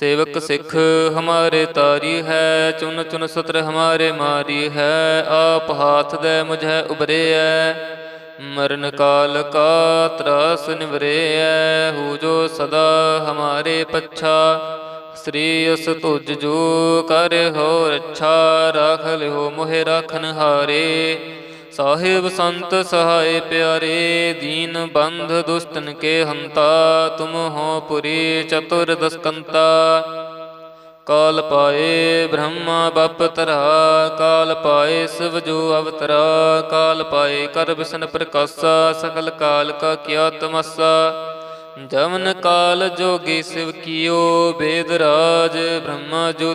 ਸੇਵਕ ਸਿੱਖ ਹਮਾਰੇ ਤਾਰੀ ਹੈ, ਚੁਨ ਚੁਨ ਸਤਰ ਹਮਾਰੇ ਮਾਰੀ ਹੈ, ਆਪ ਹਾਥ ਦੇ ਮੁਝੈ ਉਬਰੇਐ ਮਰਨ ਕਾਲ ਕਾ ਤਰਾਸ ਨਿਵਰੇਐ ਹੂ ਜੋ ਸਦਾ ਹਮਾਰੇ ਪੱਛਾ। ਸ੍ਰੀ ਅਸ ਤੁਜ ਜੋ ਕਰ ਹੋ ਰੱਛਾ ਰਾਖ ਲਿਓ ਮੋਹਿ ਰਾਖਨ ਹਾਰੇ। ਸਾਹਿਬ ਸੰਤ ਸਹਾਏ ਪਿਆਰੇ, ਦੀਨ ਬੰਧ ਦੁਸਤਨ ਕੇ ਹੰਤਾ, ਤੁਮ ਹੋ ਪੁਰੀ ਚਤੁਰ ਦਸਕੰਤਾ। ਕਾਲ ਪਾਏ ਬ੍ਰਹਮਾ ਬਪ ਤਰਾ ਕਾਲ ਪਾਏ ਸਿਵ ਜੋ ਅਵਤਰਾ, ਕਾਲ ਪਾਏ ਕਰ ਬਿਸ਼ਨ ਪ੍ਰਕਾਸ਼ਾ ਸਕਲ ਕਾਲ ਕਾ ਕੀਆ ਤਮਸਾ। ਜਮਨ ਕਾਲ ਜੋਗੀ ਸਿਵ ਕੀਓ, ਬੇਦ ਰਾਜ ਬ੍ਰਹਮਾ ਜੋ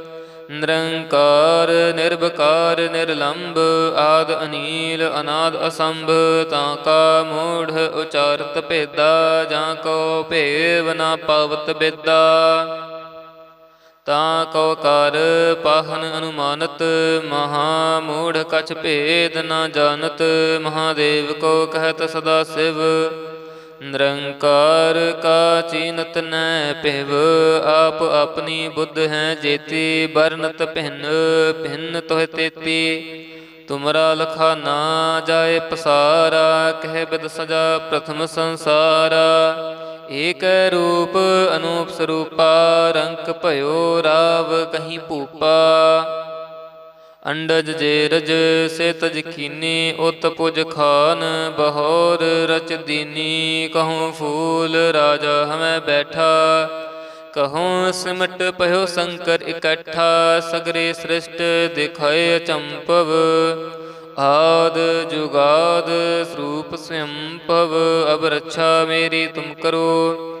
ਨਿਰੰਕਾਰ ਨਿਰਭਕਾਰ ਨਿਰਲੰਭ ਆਦ ਅਨੀਲ, ਅਨਾਦ ਅਸੰਭ, ਤਾਂ ਕਾ ਮੂੜ ਉਚਾਰਤ ਭੇਦਾ, ਜਾਂ ਕੋ ਭੇਵ ਨਾ ਪਾਵਤ ਬੇਦਾ। ਤਾਂ ਕੋ ਕਰ ਪਾਹਨ ਅਨੁਮਾਨਤ, ਮਹਾ ਮੂੜ ਕਛ ਭੇਦ ਨਾ ਜਾਣਤ, ਮਹਾਦੇਵ ਕੋ ਕਹਤ ਸਦਾ ਸਿਵ। ਨਿਰੰਕਾਰ ਕਾ ਚੀਨਤ ਨੈ ਪਿਵ ਆਪ ਆਪਣੀ ਬੁੱਧ ਹੈ ਜੇਤੀ ਬਰਨਤ ਭਿੰਨ ਭਿੰਨ ਤੋਹਿ ਤੇਤੀ। ਤੁਮਰਾ ਲਖਾ ਨਾ ਜਾਏ ਪਸਾਰਾ, ਕਹਿ ਬਿਦ ਸਜਾ ਪ੍ਰਥਮ ਸੰਸਾਰਾ। ਏਕ ਰੂਪ ਅਨੂਪ ਸਰੂਪਾ, ਰੰਕ ਭਇਓ ਰਾਵ ਕਹੀਂ ਭੂਪਾ। ਅੰਡਜ ਜੇ ਰਜ ਸੇ ਤਜ ਕੀਨੀ ਉਤ ਪੁਜ ਖਾਨ, ਬਹੋਰ ਰਚ ਦੀਨੀ, ਕਹੂੰ ਫੂਲ ਰਾਜਾ ਹਮੈ ਬੈਠਾ। ਕਹੂੰ ਸਿਮਟ ਪਇਓ ਸੰਕਰ ਇਕੱਠਾ, ਸਗਰੇ ਸ੍ਰਿਸ਼ਟ ਦਿਖਾਏ ਅਚੰਪਵ ਆਦ ਜੁਗਾਦ ਸਰੂਪ ਸੰਭਵ ਅਬ ਰੱਛਾ ਮੇਰੀ ਤੁਮ ਕਰੋ।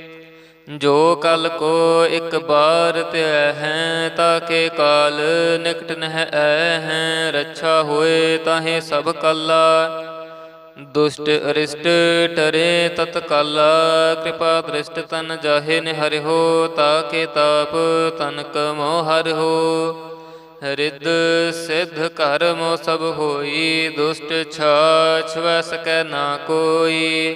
ਜੋ ਕਲ ਕੋ ਇੱਕ ਬਾਰ ਧਿਆ ਹੈ ਤਾਕੇ ਕਾਲ ਨਿਕਟ ਨਹਿ ਐ ਹੈ, ਰੱਛਾ ਹੋਏ ਤਾਹੇ ਸਭ ਕਾਲਾ। ਦੁਸ਼ਟ ਅਰਿਸ਼ਟ ਟਰੇ ਤਤਕਾਲਾ ਕਿਰਪਾ ਦ੍ਰਿਸ਼ਟ ਤਨ ਜਾਹੇ ਨਿਹਰਿਓ ਤਾਕੇ ਤਾਪ ਤਨ ਕਮੋ ਹਰਿਓ ਰਿੱਧ ਸਿੱਧ ਕਰਮ ਸਭ ਹੋਈ, ਦੁਸ਼ਟ ਛਾਛ ਵੈ ਸਕੈ ਨਾ ਕੋਈ।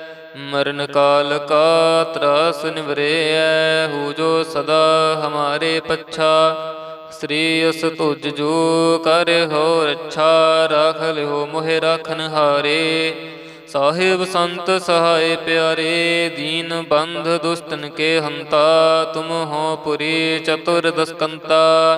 ਮਰਨ ਕਾਲ ਕਾ ਤਰਾਸ ਨਿਵਰੇਐ, ਹੂ ਜੋ ਸਦਾ ਹਮਾਰੇ ਪੱਛਾ। ਸ੍ਰੀ ਅਸ ਤੁਜ ਜੋ ਕਰ ਹੋ ਰੱਛਾ ਰਾਖ ਲਿਓ ਮੋਹਿ ਰਾਖਨ ਹਾਰੇ। ਸਾਹਿਬ ਸੰਤ ਸਹਾਇ ਪਿਆਰੇ, ਦੀਨ ਬੰਧ ਦੁਸ਼ਟਨ ਕੇ ਹੰਤਾ। ਤੁਮ ਹੋ ਪੁਰੀ ਚਤੁਰ ਦਸਕੰਤਾ।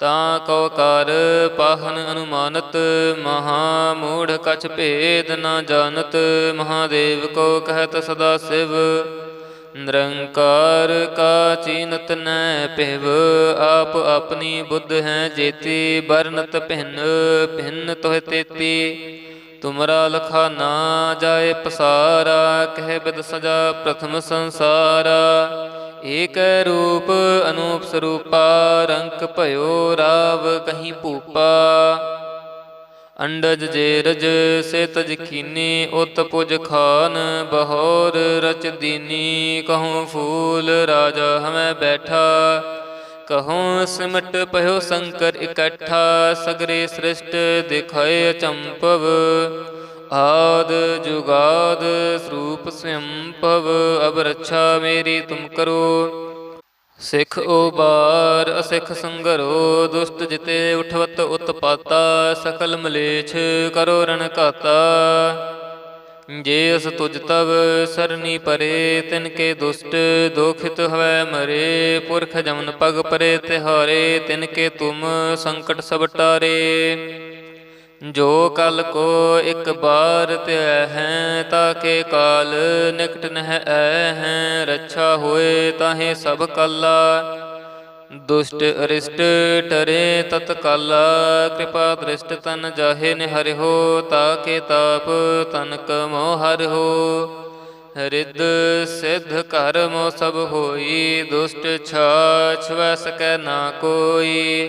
ਤਾਂ ਕੋ ਕਰ ਪਾਹਨ ਅਨੁਮਾਨਤ, ਮਹਾ ਮੂੜ ਕਛ ਭੇਦ ਨਾ ਜਾਣਤ, ਮਹਾਦੇਵ ਕੋ ਕਹਿਤ ਸਦਾ ਸਿਵ। ਨਿਰੰਕਾਰ ਕਾ ਚੀਨਤ ਨੈ ਪਿਵ ਆਪ ਆਪਣੀ ਬੁੱਧ ਹੈ ਜੇਤੀ ਬਰਨਤ ਭਿੰਨ ਭਿੰਨ ਤੋਹਿ ਤੇਤੀ। ਤੁਮਰਾ ਲਖਾ ਨਾ ਜਾਏ ਪਸਾਰਾ, ਕਹਿ ਬਿਦ ਸਜਾ ਪ੍ਰਥਮ ਸੰਸਾਰਾ। ਏਕ ਰੂਪ ਅਨੂਪ ਸਰੂਪਾ, ਰੰਕ ਭਇਓ ਰਾਵ ਕਹੀਂ ਭੂਪਾ। ਅੰਡਜ ਜੇਰਜ ਸੇ ਤਜ ਖੀਨੀ ਉਤ ਪੁਜ ਖਾਨ, ਬਹੋਰ ਰਚ ਦੀਨੀ। ਕਹੂੰ ਫੂਲ ਰਾਜਾ ਹਮੈ ਬੈਠਾ। ਕਹੂੰ ਸਿਮਟ ਪਇਓ ਸ਼ੰਕਰ ਇਕੱਠਾ। ਸਗਰੇ ਸ੍ਰਿਸ਼ਟ ਦਿਖਾਏ ਅਚੰਪਵ ਆਦ ਜੁਗਾਦ ਸਰੂਪ ਸਵਯੰ ਭਵ, ਅਬ ਰੱਛਾ ਮੇਰੀ ਤੁਮ ਕਰੋ। ਸਿੱਖ ਉਬਾਰ, ਅਸਿੱਖ ਸੰਗਰੋ, ਦੁਸ਼ਟ ਜਿਤੇ ਉਠਵਤ ਉਤਪਾਤਾ, ਸਕਲ ਮਲੇਛ ਕਰੋ ਰਣ ਘਾਤਾ। ਜੇ ਅਸ ਤੁਜ ਤਵ ਸਰਨੀ ਪਰੇ, ਤਿਨ ਕੇ ਦੁਸ਼ਟ ਦੋਖਿਤ ਹਵੈ ਮਰੇ। ਪੁਰਖ ਜਮਨ ਪਗ ਪਰੇ ਤਿਹਾਰੇ, ਤਿਨ ਕੇ ਤੁਮ ਸੰਕਟ ਸਭ ਟਾਰੇ। ਜੋ ਕਲ ਕੋ ਇੱਕ ਬਾਰ ਧਿਆ ਹੈ ਤਾਕੇ ਕਾਲ ਨਿਕਟ ਨਹਿ ਐ ਹੈ, ਰੱਛਾ ਹੋਏ ਤਾਹੇ ਸਭ ਕਾਲਾ। ਦੁਸ਼ਟ ਅਰਿਸ਼ਟ ਟਰੇ ਤਤ ਕਿਰਪਾ ਦ੍ਰਿਸ਼ਟ ਤਨ ਜਾਹੇ ਨਿਹਰਿਓ ਤਾਕੇ ਤਾਪ ਤਨਕ ਮੋਹ ਹਰਿਓ ਰਿੱਧ ਸਿੱਧ ਕਰਮ ਸਭ ਹੋਈ, ਦੁਸ਼ਟ ਛਾਛ ਵੈ ਸਕੈ ਨਾ ਕੋਈ।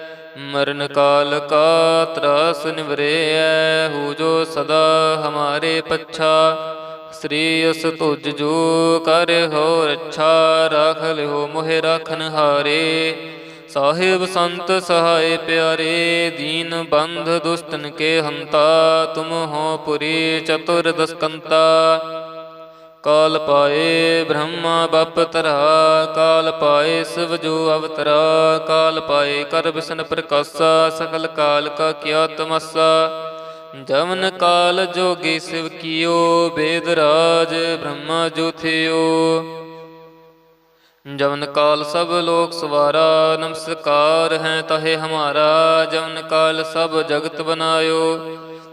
ਮਰਨ ਕਾਲ ਕਾ ਤਰਾਸ ਨਿਵਰੇਐ, ਹੂ ਜੋ ਸਦਾ ਹਮਾਰੇ ਪੱਛਾ। ਸ੍ਰੀ ਅਸ ਤੁਜ ਜੋ ਕਰ ਹੋ ਰੱਛਾ ਰਾਖ ਲਿਓ ਮੋਹਿ ਰਾਖਨ ਹਾਰੇ। ਸਾਹਿਬ ਸੰਤ ਸਹਾਇ ਪਿਆਰੇ, ਦੀਨ ਬੰਧ ਦੁਸ਼ਟਨ ਕੇ ਹੰਤਾ। ਤੁਮ ਹੋ ਪੁਰੀ ਚਤੁਰ ਦਸਕੰਤਾ। ਕਾਲ ਪਾਏ ਬ੍ਰਹਮਾ ਬਪ ਤਰਾ ਕਾਲ ਪਾਏ ਸਿਵ ਜੋ ਅਵਤਰਾ, ਕਾਲ ਪਾਏ ਕਰ ਵਿਸ਼ਨ ਪ੍ਰਕਾਸ਼ਾ ਸਕਲ ਕਾਲ ਕਾ ਕਿਆ ਤਮਸਾ। ਜਮਨ ਕਾਲ ਜੋਗੀ ਸਿਵ ਕੀਓ, ਬੇਦ ਰਾਜ ਬ੍ਰਹਮਾ ਜੋ ਥਿਓ। ਜਵਨ ਕਾਲ ਸਭ ਲੋਕ ਸਵਾਰਾ, ਨਮਸਕਾਰ ਹੈ ਤਹੇ ਹਮਾਰਾ। ਜਵਨ ਕਾਲ ਸਭ ਜਗਤ ਬਨਾਇਓ।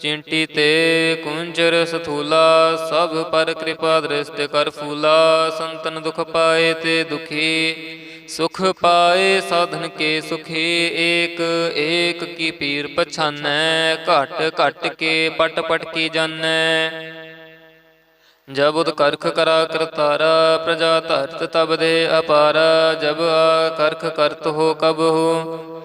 ਚਿੰਟੀ ਤੇ ਕੁੰਜਰ ਸਥੂਲਾ, ਸਭ ਪਰ ਕਿਰਪਾ ਦ੍ਰਿਸ਼ਟ ਕਰ ਫੂਲਾ, ਸੰਤਨ ਦੁਖ ਪਾਏ ਤੇ ਦੁਖੀ, ਸੁਖ ਪਾਏ ਸਾਧਨ ਕੇ ਸੁਖੀ, ਏਕ ਏਕ ਕੀ ਪੀਰ ਪਛਾਨੈ, ਘਟ ਘਟ ਕੇ ਪਟ ਪਟ ਕੀ ਜਾਣੈ ਜਬ ਉਦ ਕਰਖ ਕਰਾ ਕਰਤਾਰਾ, ਪ੍ਰਜਾ ਧਰਤ ਤਬ ਦੇ ਅਪਾਰਾ, ਜਬ ਆ ਕਰਖ ਕਰਤ ਹੋ ਕਬ ਹੋ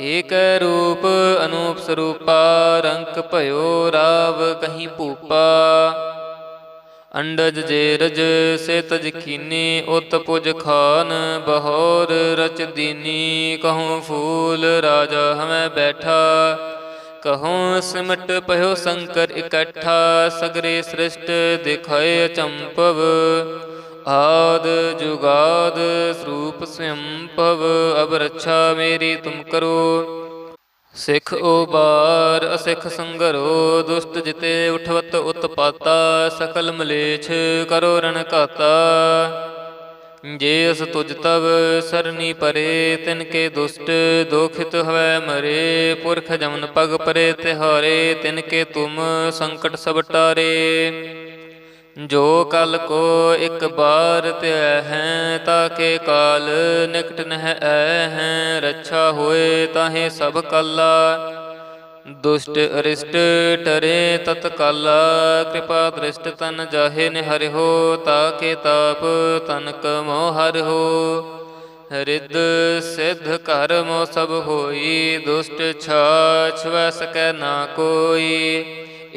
ਏਕ ਰੂਪ ਅਨੂਪ ਸਰੂਪਾ, ਰੰਕ ਭਇਓ ਰਾਵ ਕਹੀਂ ਭੂਪਾ। ਅੰਡਜ ਜੇਰਜ ਸੇ ਤਜ ਖੀਨੀ ਉਤ ਪੁਜ ਖਾਨ, ਬਹੋਰ ਰਚ ਦੀਨੀ। ਕਹੂੰ ਫੂਲ ਰਾਜਾ ਹਮੈ ਬੈਠਾ। ਕਹੂੰ ਸਿਮਟ ਪਇਓ ਸੰਕਰ ਇਕੱਠਾ। ਸਗਰੇ ਸ੍ਰਿਸ਼ਟ ਦਿਖਾਏ ਚੰਪਵ। ਆਦ ਜੁਗਾਦ ਸਰੂਪ ਸੰਭਵ ਅਬ ਰੱਛਾ ਮੇਰੀ ਤੁਮ ਕਰੋ। ਸਿੱਖ ਉਬਾਰ ਅਸਿੱਖ ਸੰਗਰੋ, ਦੁਸ਼ਟ ਜਿਤੇ ਉਠਵਤ ਉਤਪਾਤਾ, ਸਕਲ ਮਲੇਛ ਕਰੋ ਰਣ ਘਾਤਾ। ਜੇ ਅਸ ਤੁਜ ਤਵ, ਸਰਨੀ ਪਰੇ, ਤਿਨ ਕੇ ਦੁਸ਼ਟ, ਦੋਖਿਤ ਹਵੈ ਮਰੇ। ਪੁਰਖ ਜਮਨ ਪਗ ਪਰੇ ਤਿਹਾਰੇ, ਤਿਨ ਕੇ ਤੁਮ ਸੰਕਟ ਸਭ ਟਾਰੇ। ਜੋ ਕਲ ਕੋ ਇੱਕ ਬਾਰ ਧਿਆ ਹੈ ਤਾਕੇ ਕਾਲ ਨਿਕਟ ਨਹਿ ਐ ਹੈ, ਰੱਛਾ ਹੋਏ ਤਾਹੇ ਸਭ ਕਾਲਾ। ਦੁਸ਼ਟ ਅਰਿਸ਼ਟ ਟਰੇ ਤਤ ਕਾਲਾ, ਕਿਰਪਾ ਦ੍ਰਿਸ਼ਟ ਤਨ ਜਾਹੇ ਨਿਹਰਿਓ ਤਾਕੇ ਤਾਪ ਤਨ ਕਮੋ ਹਰਿਓ ਰਿੱਧ ਸਿੱਧ ਕਰਮੋ ਸਭ ਹੋਈ, ਦੁਸ਼ਟ ਛਾਛ ਵੈ ਸਕੈ ਨਾ ਕੋਈ।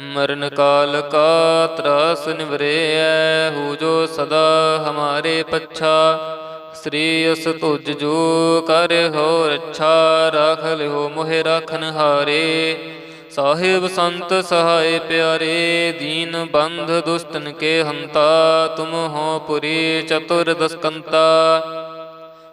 ਮਰਨ ਕਾਲ ਕਾ ਤਰਾਸ ਨਿਵਰੇਐ, ਹੂ ਜੋ ਸਦਾ ਹਮਾਰੇ ਪੱਛਾ। ਸ੍ਰੀ ਅਸ ਤੁਜ ਜੋ ਕਰ ਹੋ ਰੱਛਾ ਰਾਖ ਲਿਓ ਮੋਹਿ ਰਾਖਨ ਹਾਰੇ। ਸਾਹਿਬ ਸੰਤ ਸਹਾਇ ਪਿਆਰੇ, ਦੀਨ ਬੰਧ ਦੁਸ਼ਟਨ ਕੇ ਹੰਤਾ। ਤੁਮ ਹੋ ਪੁਰੀ ਚਤੁਰ ਦਸਕੰਤਾ।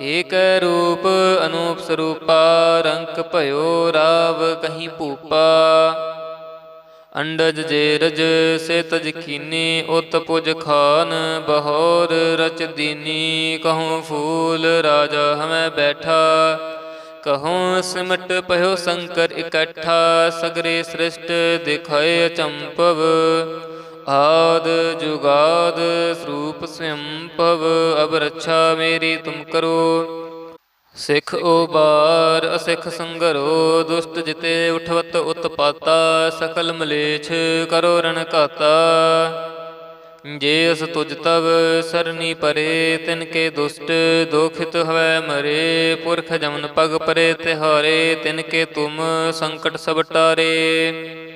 ਏਕ ਰੂਪ ਅਨੂਪ ਸਰੂਪਾ, ਰੰਕ ਭਇਓ ਰਾਵ ਕਹੀਂ ਭੂਪਾ। ਅੰਡਜ ਜੇਰਜ ਸੇ ਤਜ ਖੀਨੀ ਉਤ ਪੁਜ ਖਾਨ ਬਹੋਰ ਰਚ ਦੀਨੀ। ਕਹੂੰ ਫੂਲ ਰਾਜਾ ਹਮੈ ਬੈਠਾ, ਕਹੂੰ ਸਿਮਟ ਭਇਓ ਸੰਕਰ ਇਕੱਠਾ। ਸਗਰੇ ਸ੍ਰਿਸ਼ਟ ਦਿਖਾਏ ਅਚੰਪਵ ਆਦ ਜੁਗਾਦ ਸਰੂਪ ਸੰਭਵ ਅਬ ਰੱਛਾ ਮੇਰੀ ਤੁਮ ਕਰੋ। ਸਿੱਖ ਉਬਾਰ ਅਸਿੱਖ ਸੰਗਰੋ, ਦੁਸ਼ਟ ਜਿਤੇ ਉਠਵਤ ਉਤਪਾਤਾ, ਸਕਲ ਮਲੇਛ ਕਰੋ ਰਣ ਘਾਤਾ। ਜੇ ਅਸ ਤੁਜ ਤਵ, ਸਰਨੀ ਪਰੇ, ਤਿਨ ਕੇ ਦੁਸ਼ਟ, ਦੁਖਿਤ ਹਵੈ ਮਰੇ। ਪੁਰਖ ਜਮਨ ਪਗ ਪਰੇ ਤਿਹਾਰੇ, ਤਿਨ ਕੇ ਤੁਮ ਸੰਕਟ ਸਭ ਟਾਰੇ।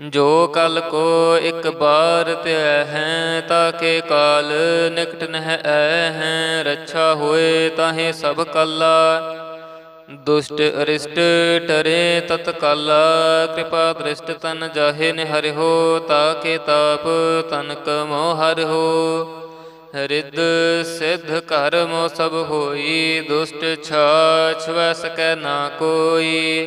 ਜੋ ਕਲ ਕੋ ਇੱਕ ਬਾਰ ਧਿਆ ਹੈ ਤਾਕੇ ਕਾਲ ਨਿਕਟ ਨਹਿ ਐ ਹੈ। ਰੱਛਾ ਹੋਏ ਤਾਹੇ ਸਭ ਕਲਾ, ਦੁਸ਼ਟ ਅਰਿਸ਼ਟ ਟਰੇ ਤਤ ਕਾਲਾ। ਕਿਰਪਾ ਦ੍ਰਿਸ਼ਟ ਤਨ ਜਾਹੇ ਨਿ ਤਾ ਕੇ ਤਾਪ ਤਨ ਕਮੋ ਹਰਿਓ ਰਿੱਧ ਸਿੱਧ ਕਰਮ ਸਭ ਹੋਈ, ਦੁਸ਼ਟ ਛਾਛ ਵੈ ਸਕੈ ਨਾ ਕੋਈ।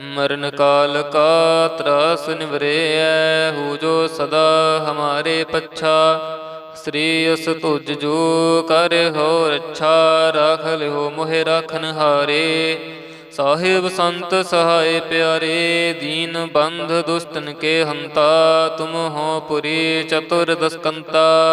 ਮਰਨ ਕਾਲ ਕਾ ਤਰਾਸ ਨਿਵਰੇਐ, ਹੂ ਜੋ ਸਦਾ ਹਮਾਰੇ ਪੱਛਾ। ਸ੍ਰੀ ਅਸ ਤੁਜ ਜੋ ਕਰ ਹੋ ਰੱਛਾ ਰਾਖ ਲਿਓ ਮੋਹਿ ਰਾਖਨ ਹਾਰੇ। ਸਾਹਿਬ ਸੰਤ ਸਹਾਏ ਪਿਆਰੇ, ਦੀਨ ਬੰਧ ਦੁਸ਼ਟਨ ਕੇ ਹੰਤਾ। ਤੁਮ ਹੋ ਪੁਰੀ ਚਤੁਰ ਦਸਕੰਤਾ।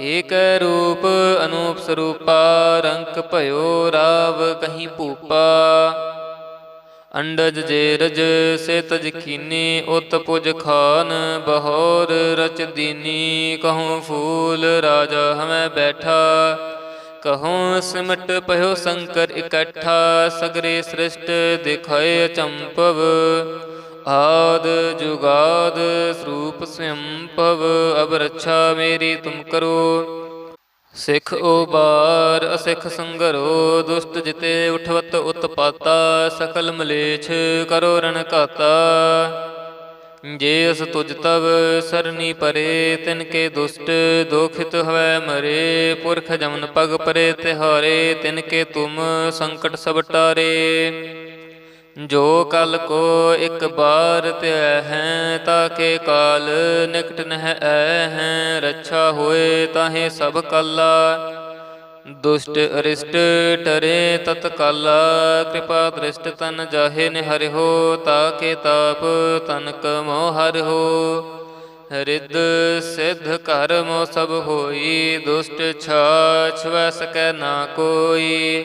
ਏਕ ਰੂਪ ਅਨੂਪ ਸਰੂਪਾ, ਰੰਕ ਭਇਓ ਰਾਵ ਕਹੀਂ ਭੂਪਾ। ਅੰਡਜ ਜੇਰਜ ਸੇ ਤਜ ਖੀਨੀ ਉਤ ਪੁਜ ਖਾਨ, ਬਹੋਰ ਰਚ ਦੀਨੀ। ਕਹੂੰ ਫੂਲ ਰਾਜਾ ਹਮੈ ਬੈਠਾ। ਕਹੂੰ ਸਿਮਟ ਭਇਓ ਸੰਕਰ ਇਕੱਠਾ। ਸਗਰੇ ਸ੍ਰਿਸ਼ਟ ਦਿਖਾਏ ਚੰਪਵ। ਆਦ ਜੁਗਾਦ ਸਰੂਪ ਸੰਭਵ ਅਬ ਰੱਛਾ ਮੇਰੀ ਤੁਮ ਕਰੋ। ਸਿੱਖ ਉਬਾਰ ਅਸਿੱਖ ਸੰਗਰੋ, ਦੁਸ਼ਟ ਜਿਤੇ ਉਠਵਤ ਉਤਪਾਤਾ, ਸਕਲ ਮਲੇਛ ਕਰੋ ਰਣ ਘਾਤਾ। ਜੇ ਅਸ ਤੁਜ ਤਵ, ਸਰਨੀ ਪਰੇ, ਤਿਨ ਕੇ ਦੁਸ਼ਟ, ਦੋਖਿਤ ਹੋਇ ਮਰੇ। ਪੁਰਖ ਜਮਨ ਪਗ ਪਰੇ ਤਿਹਾਰੇ, ਤਿਨ ਕੇ ਤੁਮ ਸੰਕਟ ਸਭ ਟਾਰੇ। ਜੋ ਕਲ ਕੋ ਇੱਕ ਬਾਰ ਧਿਆ ਹੈ, ਤਾਕੇ ਕਾਲ ਨਿਕਟ ਨਹਿ ਐ ਹੈ, ਰੱਛਾ ਹੋਏ ਤਾਹੇ ਸਭ ਕਾਲਾ। ਦੁਸ਼ਟ ਅਰਿਸ਼ਟ ਟਰੇ ਤਤ ਕਾਲਾ ਕਿਰਪਾ ਦ੍ਰਿਸ਼ਟ ਤਨ ਜਾਹੇ ਨੇ ਹਰਿਓ ਤਾਕੇ ਤਾਪ ਤਨ ਕਮੋ ਹਰਿਓ ਰਿੱਧ ਸਿੱਧ ਕਰਮ ਸਭ ਹੋਈ, ਦੁਸ਼ਟ ਛਾਛ ਵੈ ਸਕੈ ਨਾ ਕੋਈ।